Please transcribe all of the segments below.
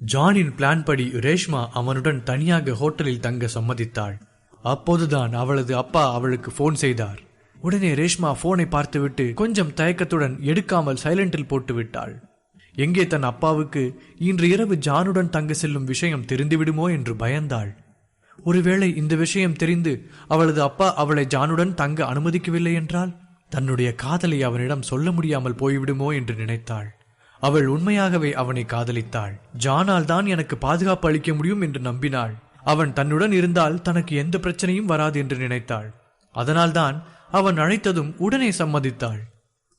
ஜானின் plan படி ரேஷ்மா அவனுடன் தனியாக ஹோட்டலில் தங்க சம்மதித்தாள். அப்போதுதான் அவளது அப்பா அவளுக்கு போன் செய்தார். உடனே ரேஷ்மா போனை பார்த்துவிட்டு கொஞ்சம் தயக்கத்துடன் எடுக்காமல் சைலண்டில் போட்டு விட்டாள். எங்கே தன் அப்பாவுக்கு இன்று இரவு ஜானுடன் தங்க செல்லும் விஷயம் தெரிந்துவிடுமோ என்று பயந்தாள். ஒருவேளை இந்த விஷயம் தெரிந்து அவளது அப்பா அவளை ஜானுடன் தங்க அனுமதிக்கவில்லை என்றால் தன்னுடைய காதலை அவனிடம் சொல்ல முடியாமல் போய்விடுமோ என்று நினைத்தாள். அவள் உண்மையாகவே அவனை காதலித்தாள். ஜானால் தான் எனக்கு பாதுகாப்பு அளிக்க முடியும் என்று நம்பினாள். அவன் தன்னுடன் இருந்தால் தனக்கு எந்த பிரச்சனையும் வராது என்று நினைத்தாள். அதனால்தான் அவன் அழைத்ததும் உடனே சம்மதித்தாள்.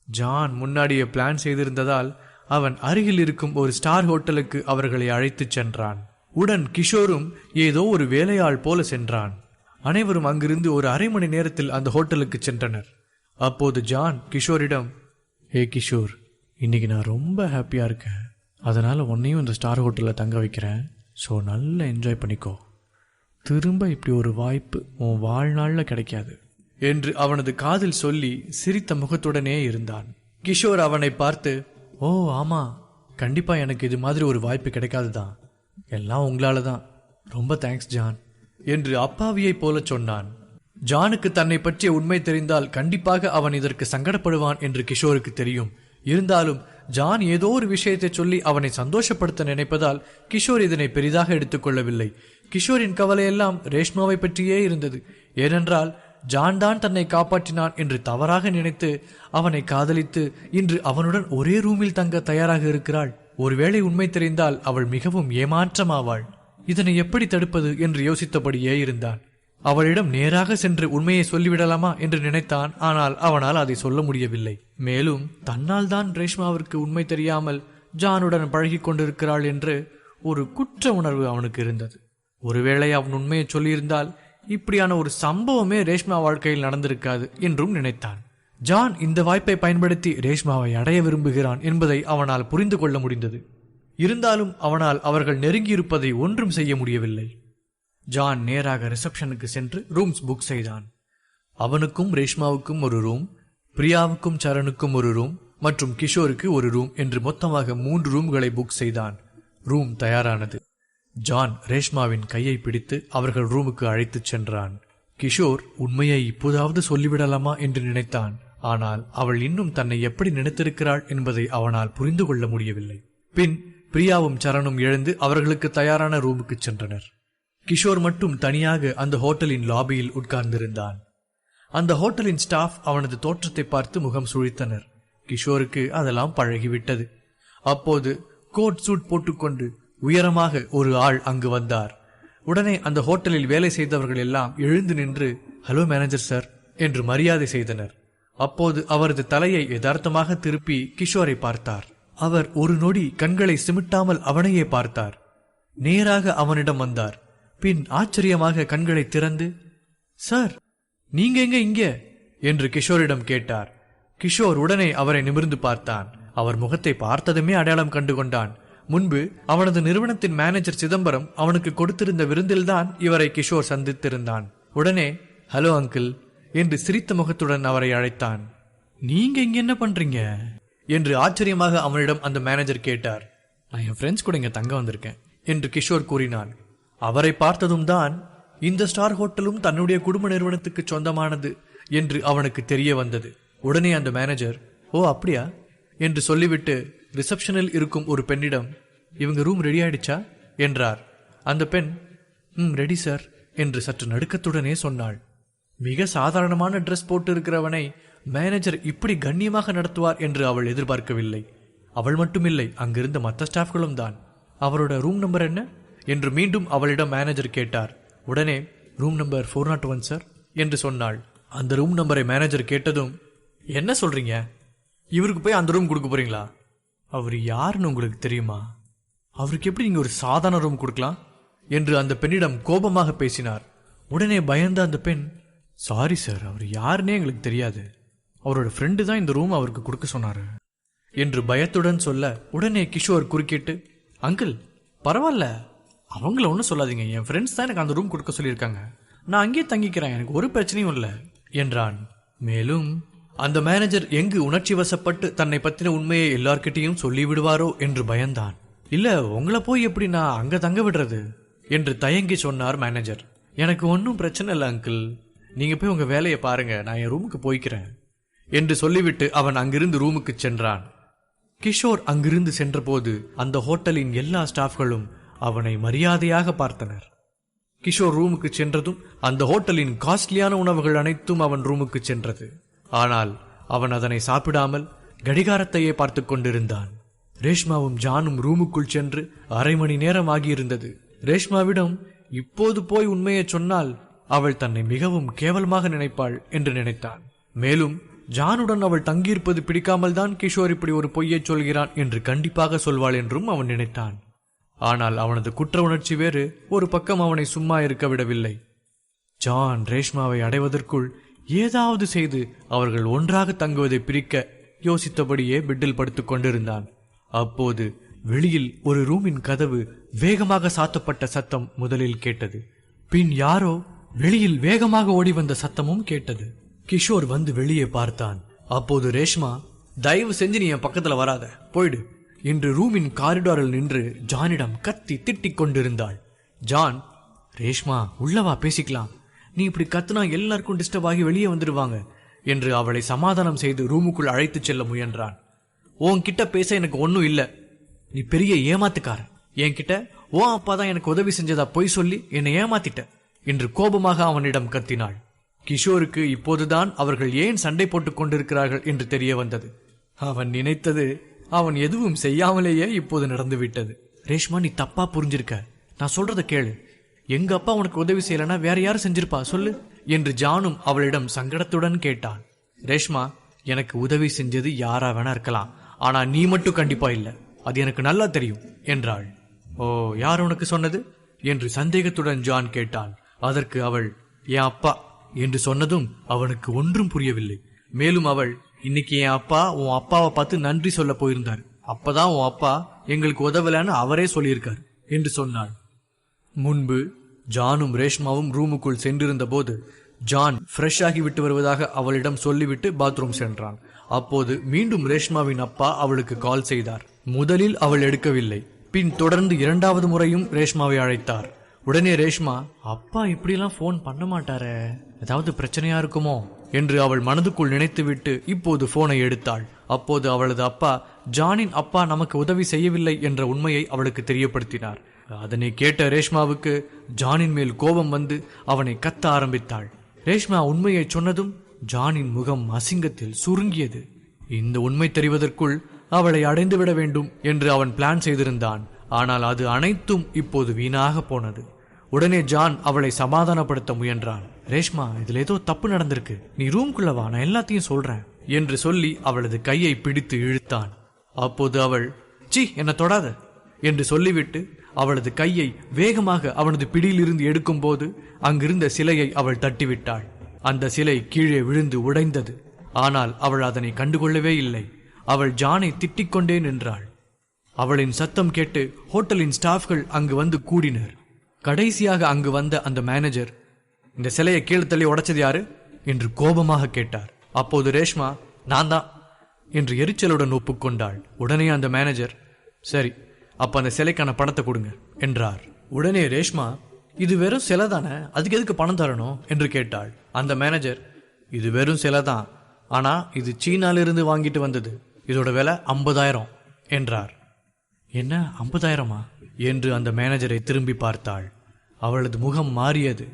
ஜான் முன்னாடியே பிளான் செய்திருந்ததால் அவன் அருகில் இருக்கும் ஒரு ஸ்டார் ஹோட்டலுக்கு அவர்களை அழைத்துச் சென்றான். உடன் கிஷோரும் ஏதோ ஒரு வேலையாள் போல சென்றான். அனைவரும் அங்கிருந்து ஒரு அரை மணி நேரத்தில் அந்த ஹோட்டலுக்கு சென்றனர். அப்போது ஜான் கிஷோரிடம் ஏ கிஷோர் இன்னைக்கு நான் ரொம்ப ஹாப்பியாக இருக்கேன். அதனால் உன்னையும் இந்த ஸ்டார் ஹோட்டலில் தங்க வைக்கிறேன். ஸோ நல்லா என்ஜாய் பண்ணிக்கோ. திரும்ப இப்படி ஒரு வாய்ப்பு உன் வாழ்நாளில் கிடைக்காது. என்று அவனது காதில் சொல்லி சிரித்த முகத்துடனே இருந்தான். கிஷோர் அவனை பார்த்து ஓ ஆமாம் கண்டிப்பாக எனக்கு இது மாதிரி ஒரு வாய்ப்பு கிடைக்காது தான் எல்லாம் உங்களால தான் ரொம்ப தேங்க்ஸ் ஜான். என்று அப்பாவியைப் போல சொன்னான். ஜானுக்கு தன்னை பற்றிய உண்மை தெரிந்தால் கண்டிப்பாக அவன் இதற்கு சங்கடப்படுவான் என்று கிஷோருக்கு தெரியும். இருந்தாலும் ஜான் ஏதோ ஒரு விஷயத்தை சொல்லி அவனை சந்தோஷப்படுத்த நினைப்பதால் கிஷோர் இதனை பெரிதாக எடுத்துக்கொள்ளவில்லை கிஷோரின் கவலையெல்லாம் ரேஷ்மாவை பற்றியே இருந்தது. ஏனென்றால் ஜான் தான் தன்னை காப்பாற்றினான் என்று தவறாக நினைத்து அவனை காதலித்து இன்று அவனுடன் ஒரே ரூமில் தங்க தயாராக இருக்கிறாள். ஒருவேளை உண்மை தெரிந்தால் அவள் மிகவும் ஏமாற்றமாவாள். இதனை எப்படி தடுப்பது என்று யோசித்தபடியே இருந்தான். அவளிடம் நேராக சென்று உண்மையை சொல்லிவிடலாமா என்று நினைத்தான் ஆனால் அவனால் அதை சொல்ல முடியவில்லை. மேலும் தன்னால் தான் ரேஷ்மாவிற்கு உண்மை தெரியாமல் ஜானுடன் பழகி கொண்டிருக்கிறாள் என்று ஒரு குற்ற உணர்வு அவனுக்கு இருந்தது. ஒருவேளை அவன் உண்மையை சொல்லியிருந்தால் இப்படியான ஒரு சம்பவமே ரேஷ்மா வாழ்க்கையில் நடந்திருக்காது என்றும் நினைத்தான். ஜான் இந்த வாய்ப்பை பயன்படுத்தி ரேஷ்மாவை அடைய விரும்புகிறான் என்பதை அவனால் புரிந்து கொள்ள முடிந்தது. இருந்தாலும் அவனால் அவர்கள் நெருங்கியிருப்பதை ஒன்றும் செய்ய முடியவில்லை. ஜான் நேராக ரிசப்ஷனுக்கு சென்று ரூம்ஸ் புக் செய்தான். அவனுக்கும் ரேஷ்மாவுக்கும் ஒரு ரூம் பிரியாவுக்கும் சரணுக்கும் ஒரு ரூம் மற்றும் கிஷோருக்கு ஒரு ரூம் என்று மொத்தமாக மூன்று ரூம்களை புக் செய்தான். ரூம் தயாரானது. ஜான் ரேஷ்மாவின் கையை பிடித்து அவர்கள் ரூமுக்கு அழைத்துச் சென்றான். கிஷோர் உண்மையை இப்போதாவது சொல்லிவிடலாமா? என்று நினைத்தான். ஆனால் அவள் இன்னும் தன்னை எப்படி நினைத்திருக்கிறாள் என்பதை அவனால் புரிந்து கொள்ள முடியவில்லை. பின் பிரியாவும் சரணும் எழுந்து அவர்களுக்கு தயாரான ரூமுக்கு சென்றனர். கிஷோர் மட்டும் தனியாக அந்த ஹோட்டலின் லாபியில் உட்கார்ந்திருந்தான். அந்த ஹோட்டலின் ஸ்டாஃப் அவனது தோற்றத்தை பார்த்து முகம் சுழித்தனர். கிஷோருக்கு அதெல்லாம் பழகிவிட்டது. அப்போது கோட் சூட் போட்டுக்கொண்டு உயரமாக ஒரு ஆள் அங்கு வந்தார். உடனே அந்த ஹோட்டலில் வேலை செய்தவர்கள் எல்லாம் எழுந்து நின்று ஹலோ மேனேஜர் சார் என்று மரியாதை செய்தனர். அப்போது அவரது தலையை யதார்த்தமாக திருப்பி கிஷோரை பார்த்தார். அவர் ஒரு நொடி கண்களை சிமிட்டாமல் அவனையே பார்த்தார். நேராக அவனிடம் வந்தார். பின் ஆச்சரியமாக கண்களை திறந்து சார் நீங்க எங்க இங்க? என்று கிஷோரிடம் கேட்டார். கிஷோர் உடனே அவரை நிமிர்ந்து பார்த்தான். அவர் முகத்தை பார்த்ததுமே அடையாளம் கண்டு கொண்டான் முன்பு அவனது நிறுவனத்தின் மேனேஜர் சிதம்பரம் அவனுக்கு கொடுத்திருந்த விருந்தில்தான் இவரை கிஷோர் சந்தித்திருந்தான். உடனே ஹலோ அங்கிள். என்று சிரித்த முகத்துடன் அவரை அழைத்தான். நீங்க இங்க என்ன பண்றீங்க? என்று ஆச்சரியமாக அவனிடம் அந்த மேனேஜர் கேட்டார். நான் என் ஃப்ரெண்ட்ஸ் கூட இங்க தங்க வந்திருக்கேன் என்று கிஷோர் கூறினான். அவரை பார்த்ததும் தான் இந்த ஸ்டார் ஹோட்டலும் தன்னுடைய குடும்ப நிறுவனத்துக்கு சொந்தமானது என்று அவனுக்கு தெரிய வந்தது. உடனே அந்த மேனேஜர் ஓ அப்படியா? என்று சொல்லிவிட்டு ரிசப்ஷனில் இருக்கும் ஒரு பெண்ணிடம் இவங்க ரூம் ரெடி ஆயிடுச்சா? என்றார். அந்த பெண் ம் ரெடி சார் என்று சற்று நடுக்கத்துடனே சொன்னாள். மிக சாதாரணமான ட்ரெஸ் போட்டு இருக்கிறவனை மேனேஜர் இப்படி கண்ணியமாக நடத்துவார் என்று அவள் எதிர்பார்க்கவில்லை. அவள் மட்டுமில்லை அங்கிருந்த மற்ற ஸ்டாஃப்களும் தான். அவரோட ரூம் நம்பர் என்ன? என்று மீண்டும் அவளிடம் மேனேஜர் கேட்டார். உடனே room number four nought one sir என்று சொன்னாள். அந்த ரூம் நம்பரை மேனேஜர் கேட்டதும் என்ன சொல்றீங்க? இவருக்கு போய் அந்த ரூம் கொடுக்க போறீங்களா? அவர் யாருன்னு உங்களுக்கு தெரியுமா? அவருக்கு எப்படி நீங்க ஒரு சாதாரண ரூம் கொடுக்கலாம்? என்று அந்த பெண்ணிடம் கோபமாக பேசினார். உடனே பயந்த அந்த பெண் சாரி சார் அவர் யாருன்னே எங்களுக்கு தெரியாது. அவரோட ஃப்ரெண்டு தான் இந்த ரூம் அவருக்கு கொடுக்க சொன்னார். என்று பயத்துடன் சொல்ல உடனே கிஷோர் குறுக்கிட்டு அங்கிள் பரவாயில்ல. அவங்கள ஒன்றும் சொல்லாதீங்க. என் ஃப்ரெண்ட்ஸ் தான் எனக்கு அந்த ரூம் கொடுக்க சொல்லியிருக்காங்க. நான் அங்கேயே தங்கிக்கிறேன். எனக்கு ஒரு பிரச்சனையும் இல்லை. என்றான். மேலும் அந்த மேனேஜர் எங்கு உணர்ச்சி வசப்பட்டு தன்னை பற்றின உண்மையை எல்லார்கிட்டையும் சொல்லிவிடுவாரோ என்று பயந்தான். இல்லை உங்களை போய் எப்படி நான் அங்கே தங்க விடுறது? என்று தயங்கி சொன்னார் மேனேஜர் எனக்கு ஒன்றும் பிரச்சனை இல்லை அங்கிள். நீங்க போய் உங்க வேலையை பாருங்க நான் என் ரூமுக்கு போய்க்கிறேன் என்று சொல்லிவிட்டு அவன் அங்கிருந்து ரூமுக்கு சென்றான். கிஷோர் அங்கிருந்து சென்றபோது அந்த ஹோட்டலின் எல்லா ஸ்டாஃப்களும் அவனை மரியாதையாக பார்த்தனர். கிஷோர் ரூமுக்கு சென்றதும் அந்த ஹோட்டலின் காஸ்ட்லியான உணவுகள் அனைத்தும் அவன் ரூமுக்கு சென்றது. ஆனால் அவன் அதனை சாப்பிடாமல் கடிகாரத்தையே பார்த்து கொண்டிருந்தான். ரேஷ்மாவும் ஜானும் ரூமுக்குள் சென்று அரை மணி நேரம் ஆகியிருந்தது. ரேஷ்மாவிடம் இப்போது போய் உண்மையை சொன்னால் அவள் தன்னை மிகவும் கேவலமாக நினைப்பாள் என்று நினைத்தான். மேலும் ஜானுடன் அவள் தங்கியிருப்பது பிடிக்காமல் தான் கிஷோர் இப்படி ஒரு பொய்யை சொல்கிறான் என்று கண்டிப்பாக சொல்வாள் என்றும் அவன் நினைத்தான். ஆனால் அவனது குற்ற உணர்ச்சி வேறு ஒரு பக்கம் அவனை சும்மா இருக்க விடவில்லை. ஜான் ரேஷ்மாவை அடைவதற்குள் ஏதாவது செய்து அவர்கள் ஒன்றாக தங்குவதை பிரிக்க யோசித்தபடியே பெட்டில் படுத்துக் கொண்டிருந்தான். அப்போது வெளியில் ஒரு ரூமின் கதவு வேகமாக சாத்தப்பட்ட சத்தம் முதலில் கேட்டது. பின் யாரோ வெளியில் வேகமாக ஓடி வந்த சத்தமும் கேட்டது. கிஷோர் வந்து வெளியே பார்த்தான். அப்போது ரேஷ்மா தயவு செஞ்சு நீ என் பக்கத்துல வராத. போயிடு. என்று ரூமின் காரிடாரில் நின்று ஜானிடம் கத்தி திட்டிக் கொண்டிருந்தாள். ஜான் ரேஷ்மா உள்ளவா பேசிக்கலாம். நீ இப்படி கத்துனா எல்லாருக்கும் டிஸ்டர்ப் ஆகி வெளியே வந்துடுவாங்க என்று அவளை சமாதானம் செய்து ரூமுக்குள் அழைத்துச் செல்ல முயன்றான். உன்கிட்ட பேச எனக்கு ஒன்றும் இல்லை. நீ பெரிய ஏமாத்துக்காரன். என்கிட்ட ஓ அப்பா தான் எனக்கு உதவி செஞ்சதா பொய் சொல்லி என்னை ஏமாத்திட்ட. என்று கோபமாக அவனிடம் கத்தினாள். கிஷோருக்கு இப்போதுதான் அவர்கள் ஏன் சண்டை போட்டுக் கொண்டிருக்கிறார்கள் என்று தெரிய வந்தது. அவன் நினைத்தது அவன் எதுவும் செய்யாமலேயே இப்போது நடந்துவிட்டது. ரேஷ்மா நீ தப்பா புரிஞ்சிருக்க. நான் சொல்றத கேளு. எங்க அப்பா உனக்கு உதவி செய்யலனா வேற யாரும் செஞ்சிருப்பா? சொல்லு என்று ஜானும் அவளிடம் சங்கடத்துடன் கேட்டான். ரேஷ்மா எனக்கு உதவி செஞ்சது யாரா வேணா இருக்கலாம். ஆனா நீ மட்டும் கண்டிப்பா இல்ல. அது எனக்கு நல்லா தெரியும் என்றாள். ஓ யார் உனக்கு சொன்னது? என்று சந்தேகத்துடன் ஜான் கேட்டான். அதற்கு அவள் என் அப்பா! என்று சொன்னதும் அவனுக்கு ஒன்றும் புரியவில்லை. மேலும் அவள் இன்னைக்கு என் அப்பா உன் அப்பாவை பார்த்து நன்றி சொல்ல போயிருந்தார். அப்பதான் உன் அப்பா எங்களுக்கு உதவலன்னு அவரே சொல்லியிருக்கார் என்று சொன்னாள். முன்பு ஜானும் ரேஷ்மாவும் ரூமுக்குள் சென்றிருந்த போது ஜான் ஃப்ரெஷ் ஆகிவிட்டு வருவதாக அவளிடம் சொல்லிவிட்டு பாத்ரூம் சென்றான். அப்போது மீண்டும் ரேஷ்மாவின் அப்பா அவளுக்கு கால் செய்தார். முதலில் அவள் எடுக்கவில்லை. பின் தொடர்ந்து இரண்டாவது முறையும் ரேஷ்மாவை அழைத்தார். உடனே ரேஷ்மா அப்பா இப்படிலாம் ஃபோன் பண்ண மாட்டாரே. ஏதாவது பிரச்சனையா இருக்குமோ? என்று அவள் மனதுக்குள் நினைத்துவிட்டு இப்போது போனை எடுத்தாள். அப்போது அவளது அப்பா ஜானின் அப்பா நமக்கு உதவி செய்யவில்லை என்ற உண்மையை அவளுக்கு தெரியப்படுத்தினார். அதனை கேட்ட ரேஷ்மாவுக்கு ஜானின் மேல் கோபம் வந்து அவனை கத்த ஆரம்பித்தாள். ரேஷ்மா உண்மையை சொன்னதும் ஜானின் முகம் அசிங்கத்தில் சுருங்கியது. இந்த உண்மை தெரிவதற்குள் அவளை அடைந்துவிட வேண்டும் என்று அவன் பிளான் செய்திருந்தான். ஆனால் அது அனைத்தும் இப்போது வீணாக போனது. உடனே ஜான் அவளை சமாதானப்படுத்த முயன்றான். ரேஷ்மா இதுல ஏதோ தப்பு நடந்திருக்கு. நீ ரூம்குள்ள வா நான் எல்லாத்தையும் சொல்றேன் என்று சொல்லி அவளது கையை பிடித்து இழுத்தான். அப்போது அவள் சி என்ன தொடாத என்று சொல்லிவிட்டு அவளது கையை வேகமாக அவனது பிடியிலிருந்து எடுக்கும்போது அங்கிருந்த சிலையை அவள் தட்டிவிட்டாள். அந்த சிலை கீழே விழுந்து உடைந்தது. ஆனால் அவள் அதனை கண்டுகொள்ளவே இல்லை. அவள் ஜானை திட்டிக் கொண்டே நின்றாள். அவளின் சத்தம் கேட்டு ஹோட்டலின் ஸ்டாஃப்கள் அங்கு வந்து கூடினர். கடைசியாக அங்கு வந்த அந்த மேனேஜர் இந்த சிலையை கீழே தள்ளி உடைச்சது யாரு? என்று கோபமாக கேட்டார். அப்போது ரேஷ்மா நான் தான் என்று எரிச்சலுடன் ஒப்புக்கொண்டாள். உடனே அந்த மேனேஜர் சரி அப்ப அந்த சிலைக்கான பணத்தை கொடுங்க என்றார். உடனே ரேஷ்மா இது வெறும் சிலை தானே? அதுக்கு எதுக்கு பணம் தரணும்? என்று கேட்டாள். அந்த மேனேஜர் இது வெறும் சிலை தான். ஆனா இது சீனாலிருந்து வாங்கிட்டு வந்தது. இதோட விலை ஐம்பதாயிரம் என்றார். என்ன ஐம்பதாயிரமா? என்று அந்த மேனேஜரை திரும்பி பார்த்தாள். அவளது முகம் மாறியது.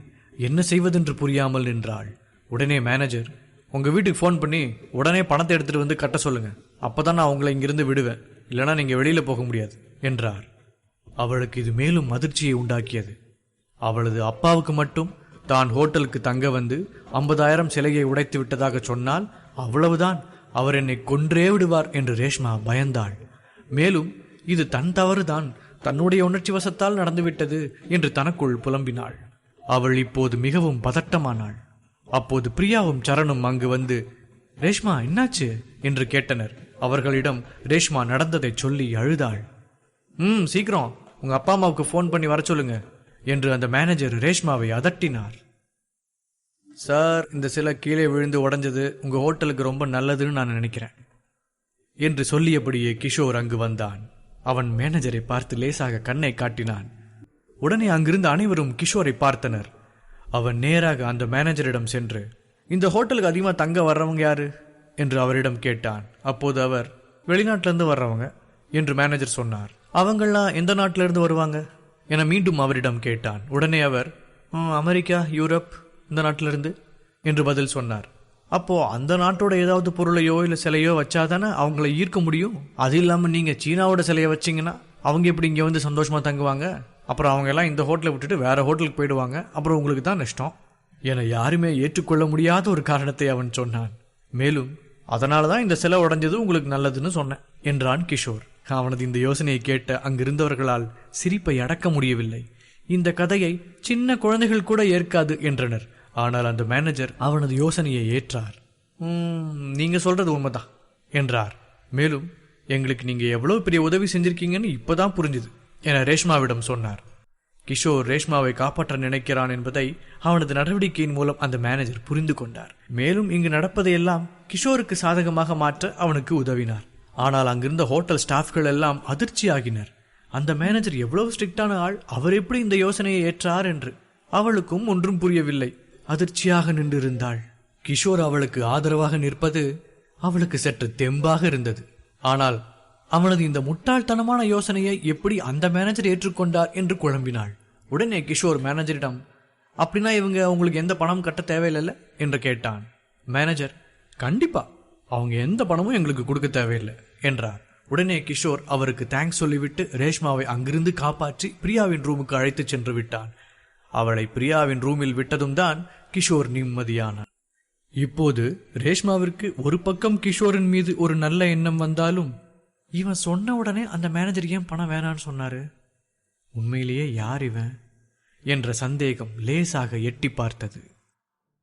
என்ன செய்வதென்று புரியாமல் நின்றாள். உடனே மேனேஜர் உங்கள் வீட்டுக்கு ஃபோன் பண்ணி உடனே பணத்தை எடுத்துட்டு வந்து கட்ட சொல்லுங்கள் அப்பதான் நான் உங்களை இங்கிருந்து விடுவேன். இல்லைன்னா நீங்கள் வெளியில் போக முடியாது என்றார். அவளுக்கு இது மேலும் அதிர்ச்சியை உண்டாக்கியது. அவளது அப்பாவுக்கு மட்டும் தான் ஹோட்டலுக்கு தங்க வந்து ஐம்பதாயிரம் சிலையை உடைத்து விட்டதாக சொன்னால் அவ்வளவுதான். அவர் என்னை கொன்றே விடுவார் என்று ரேஷ்மா பயந்தாள். மேலும் இது தன் தவறுதான். தன்னுடைய உணர்ச்சி வசத்தால் நடந்துவிட்டது என்று தனக்குள் புலம்பினாள். அவள் இப்போது மிகவும் பதட்டமானாள். அப்போது பிரியாவும் சரணும் அங்கு வந்து ரேஷ்மா என்னாச்சு? என்று கேட்டனர். அவர்களிடம் ரேஷ்மா நடந்ததை சொல்லி அழுதாள். ம் சீக்கிரம். உங்க அப்பா அம்மாவுக்கு ஃபோன் பண்ணி வர சொல்லுங்க என்று அந்த மேனேஜர் ரேஷ்மாவை அதட்டினார். சார் இந்த சிலை கீழே விழுந்து உடைஞ்சது உங்க ஹோட்டலுக்கு ரொம்ப நல்லதுன்னு நான் நினைக்கிறேன் என்று சொல்லியபடியே கிஷோர் அங்கு வந்தான். அவன் மேனேஜரை பார்த்து லேசாக கண்ணை காட்டினான். உடனே அங்கிருந்த அனைவரும் கிஷோரை பார்த்தனர். அவன் நேராக அந்த மேனேஜரிடம் சென்று இந்த ஹோட்டலுக்கு அதிகமாக தங்க வர்றவங்க யாரு? என்று அவரிடம் கேட்டான். அப்போது அவர் வெளிநாட்டிலிருந்து வர்றவங்க என்று மேனேஜர் சொன்னார். அவங்கள்லாம் எந்த நாட்டிலிருந்து வருவாங்க? என மீண்டும் அவரிடம் கேட்டான். உடனே அவர் அமெரிக்கா யூரோப் இந்த நாட்டிலிருந்து? என்று பதில் சொன்னார். அப்போ அந்த நாட்டோட ஏதாவது பொருளையோ இல்ல சிலையோ வச்சாதானே அவங்கள ஈர்க்க முடியும்? அது இல்லாம நீங்க சீனாவோட சிலையை வச்சீங்கன்னா அவங்க எப்படி இங்க வந்து சந்தோஷமா தங்குவாங்க? அப்புறம் அவங்க எல்லாம் இந்த ஹோட்டலை விட்டுட்டு வேற ஹோட்டலுக்கு போயிடுவாங்க. அப்புறம் உங்களுக்கு தான் நஷ்டம். என யாருமே ஏற்றுக்கொள்ள முடியாத ஒரு காரணத்தை அவன் சொன்னான். மேலும் அதனால தான் இந்த சிலை உடைஞ்சது உங்களுக்கு நல்லதுன்னு சொன்னேன் என்றான் கிஷோர். அவனது இந்த யோசனையை கேட்ட அங்கிருந்தவர்களால் சிரிப்பை அடக்க முடியவில்லை. இந்த கதையை சின்ன குழந்தைகள் கூட ஏற்காது என்றனர். ஆனால் அந்த மேனேஜர் அவனது யோசனையை ஏற்றார். நீங்கள் நீங்க சொல்றது உண்மைதான் என்றார். மேலும் எங்களுக்கு நீங்க எவ்வளவு பெரிய உதவி செஞ்சிருக்கீங்கன்னு இப்பதான் புரிஞ்சுது என ரேஷ்மாவிடம் சொன்னார். கிஷோர் ரேஷ்மாவை காப்பாற்ற நினைக்கிறான் என்பதை அவனது நடவடிக்கையின் மூலம் அந்த மேனேஜர் புரிந்து கொண்டார். மேலும் இங்கு நடப்பதையெல்லாம் கிஷோருக்கு சாதகமாக மாற்ற அவனுக்கு உதவினார். ஆனால் அங்கிருந்த ஹோட்டல் ஸ்டாஃப்கள் எல்லாம் அதிர்ச்சியாகினர். அந்த மேனேஜர் எவ்வளவு ஸ்ட்ரிக்டான ஆள் அவர் எப்படி இந்த யோசனையை ஏற்றார் என்று அவளுக்கும் ஒன்றும் புரியவில்லை. அதிர்ச்சியாக நின்றிருந்தாள். கிஷோர் அவளுக்கு ஆதரவாக நிற்பது அவளுக்கு சற்று தெம்பாக இருந்தது. ஆனால் அவனது இந்த முட்டாள்தனமான யோசனையை எப்படி அந்த மேனேஜர் ஏற்றுக்கொண்டார் என்று குழம்பினாள். உடனே கிஷோர் மேனேஜரிடம் அப்படின்னா இவங்க உங்களுக்கு எந்த பணம் கட்ட தேவையில்லைல்ல? என்று கேட்டான். மேனேஜர் கண்டிப்பா. அவங்க எந்த பணமும் எங்களுக்கு கொடுக்க தேவையில்லை என்றார். உடனே கிஷோர் அவருக்கு தேங்க்ஸ் சொல்லிவிட்டு ரேஷ்மாவை அங்கிருந்து காப்பாற்றி பிரியாவின் ரூமுக்கு அழைத்து சென்று விட்டான். அவளை பிரியாவின் ரூமில் விட்டதும் தான் கிஷோர் நிம்மதியானான் இப்போது ரேஷ்மாவிற்கு ஒரு பக்கம் கிஷோரின் மீது ஒரு நல்ல எண்ணம் வந்தாலும் இவன் சொன்ன உடனே அந்த மேனேஜர் ஏன் பணம் வேணான்னு சொன்னாரு? உண்மையிலேயே யார் இவன்? என்ற சந்தேகம் லேசாக எட்டி பார்த்தது.